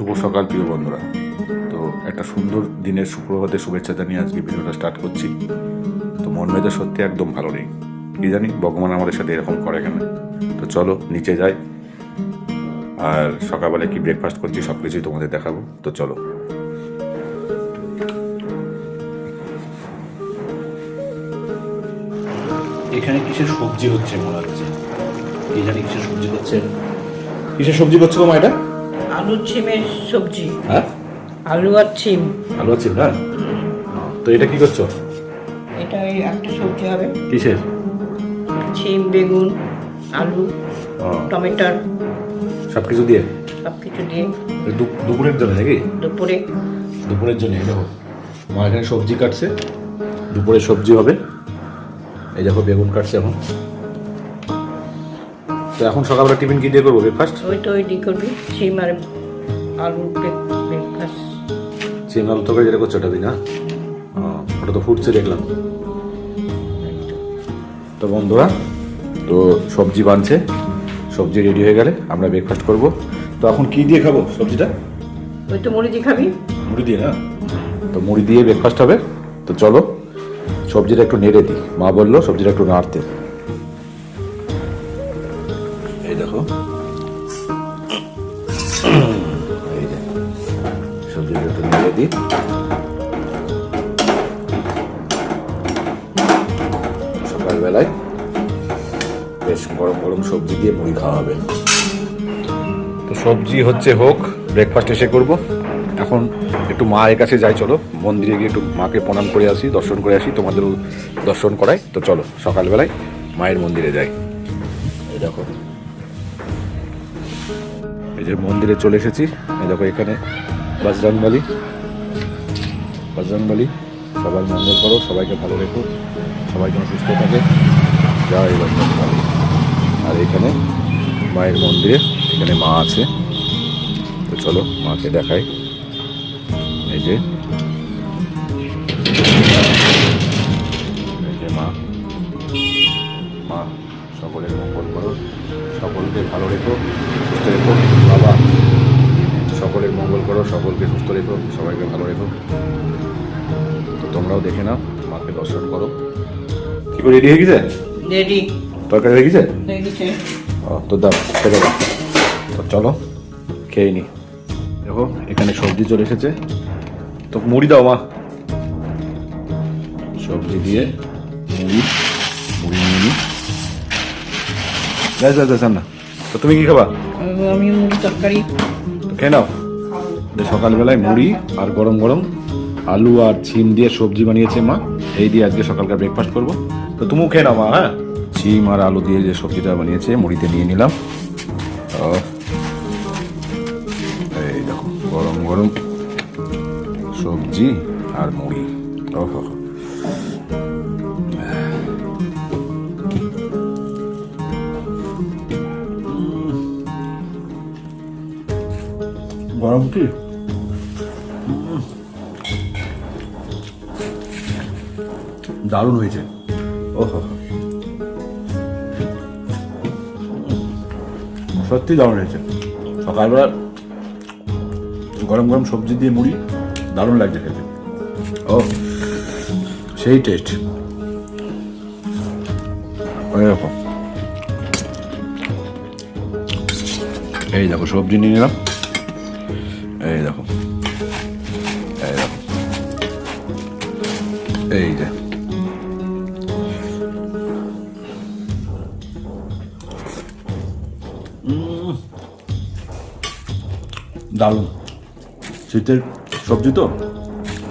শুভ সকাল প্রিয় বন্ধুরা। তো একটা সুন্দর দিনের সুপ্রভাতের শুভেচ্ছা জানিয়ে আজকে ভিডিওটা স্টার্ট করছি। তো মন মেজাজ সত্যি একদম ভালো নেই। কি জানি ভগবান আমাদের সাথে এরকম করে কেন? তো চলো নিচে যাই। আর সকালবেলায় কি ব্রেকফাস্ট করছি সব কিছুই তোমাদের দেখাবো। তো চলো। এখানে কিসের সবজি হচ্ছে মনে হচ্ছে? কি জানি কিসের সবজি হচ্ছে? কিসের সবজি করছে মা এটা? আলু ছিমের সবজি। হ্যাঁ? আলু আর ছিম। ভালো আছি হ্যাঁ? তো এটা কি করছ? এটা ওই একটা সবজি হবে। কিসের? ছিম বেগুন আলু টমেটোর। সব কিছু দিয়ে। সব কিছু দিয়ে দুপুরের জন্য নাকি? দুপুরে। দুপুরের জন্য দেখো। মা এখানে সবজি কাটছে। দুপুরে সবজি হবে। এই দেখো বেগুন কাটছে এখন। তো এখন সকালবেলা টিফিন কি দিয়ে করব ব্রেকফাস্ট ওই তো ওই দিয়ে করবি ছিম আর আলু ব্রেকফাস্ট চিম আলু তরকারি যেটা করছ ওটা দিই না? ওটা তো ফুটছে দেখলাম। তো বন্ধুরা তো সবজি বানছে সবজি রেডি হয়ে গেলে আমরা ব্রেকফাস্ট করব। তো এখন কি দিয়ে খাব সবজিটা? ওই তো মুড়ি দিয়ে খাবি। মুড়ি দিয়ে না? তো মুড়ি দিয়ে ব্রেকফাস্ট হবে। তো চলো সবজিটা একটু নেড়ে দিই। মা বলল সবজিটা একটু নাড়তে। দেখো। এই যে দিই। সকালবেলায় বেশ গরম গরম সবজি দিয়ে মুড়ি খাওয়া হবে। তো সবজি হচ্ছে হোক ব্রেকফাস্ট এসে করব। এখন একটু মায়ের কাছে যাই, চলো। মন্দিরে গিয়ে একটু মাকে প্রণাম করে আসি, দর্শন করে আসি, তোমাদেরও দর্শন করাই। তো চলো, সকালবেলায় মায়ের মন্দিরে যাই। এই দেখো। যে মন্দিরে চলে এসেছি। দেখো এখানে বজরংবলী বজরংবলী সবার মঙ্গল করো, সবাইকে ভালো রেখো সবাই যেন সুস্থ থাকে জয় বজরংবলী আর এখানে মায়ের মন্দিরে, এখানে মা আছে। তো চলো মাকে দেখাই। এই যে মা। মা, সকলের মঙ্গল করো, সকলকে ভালো রেখো, সুস্থ রেখো। বাবা সকলের মঙ্গল করো সকলকে সুস্থ রেখো সবাইকে ভালো রেখো। তো তোমরাও দেখে নাও মাকে দর্শন করো। কি করে রেডি হয়ে গেছে? রেডি তরকারি হয়ে গেছে? ও তো দাও খেতে দাও তো চলো খেয়ে নি। দেখো এখানে সবজি চলে এসেছে। তো মুড়ি দাও মা। সবজি দিয়ে মুড়ি মুড়ি নিয়ে নি যাই যাই যাই না। তো তুমি কি খাবা? আমি নাও। সকালবেলায় মুড়ি আর গরম গরম আলু আর ছিম দিয়ে সবজি বানিয়েছে মা এই দিয়ে আজকে সকালকার ব্রেকফাস্ট করব। তো তুমিও খেয়ে নাও মা হ্যাঁ? ছিম আর আলু দিয়ে যে সবজিটা বানিয়েছে মুড়িতে নিয়ে নিলাম। ও, এই দেখো গরম গরম সবজি আর মুড়ি। ওহো। গরম কি? দারুণ হয়েছে। ওহো। সত্যি দারুণ হয়েছে। সকালবেলা গরম গরম সবজি দিয়ে মুড়ি দারুণ লাগছে খেতে। ও সেই টেস্ট এরকম এই দেখো সবজি নিয়ে নিলাম। দেখো। এই দেখো। এই যে। দারুণ। শীতের সবজি তো?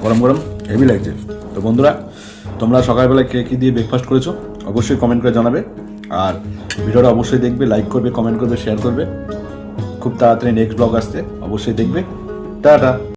গরম গরম হেভি লাগছে। তো বন্ধুরা, তোমরা সকালবেলা কে কী দিয়ে ব্রেকফাস্ট করেছ, অবশ্যই কমেন্ট করে জানাবে। আর ভিডিওটা অবশ্যই দেখবে লাইক করবে কমেন্ট করবে শেয়ার করবে। খুব তাড়াতাড়ি নেক্সট ব্লগ আসছে, অবশ্যই দেখবে। টাটা।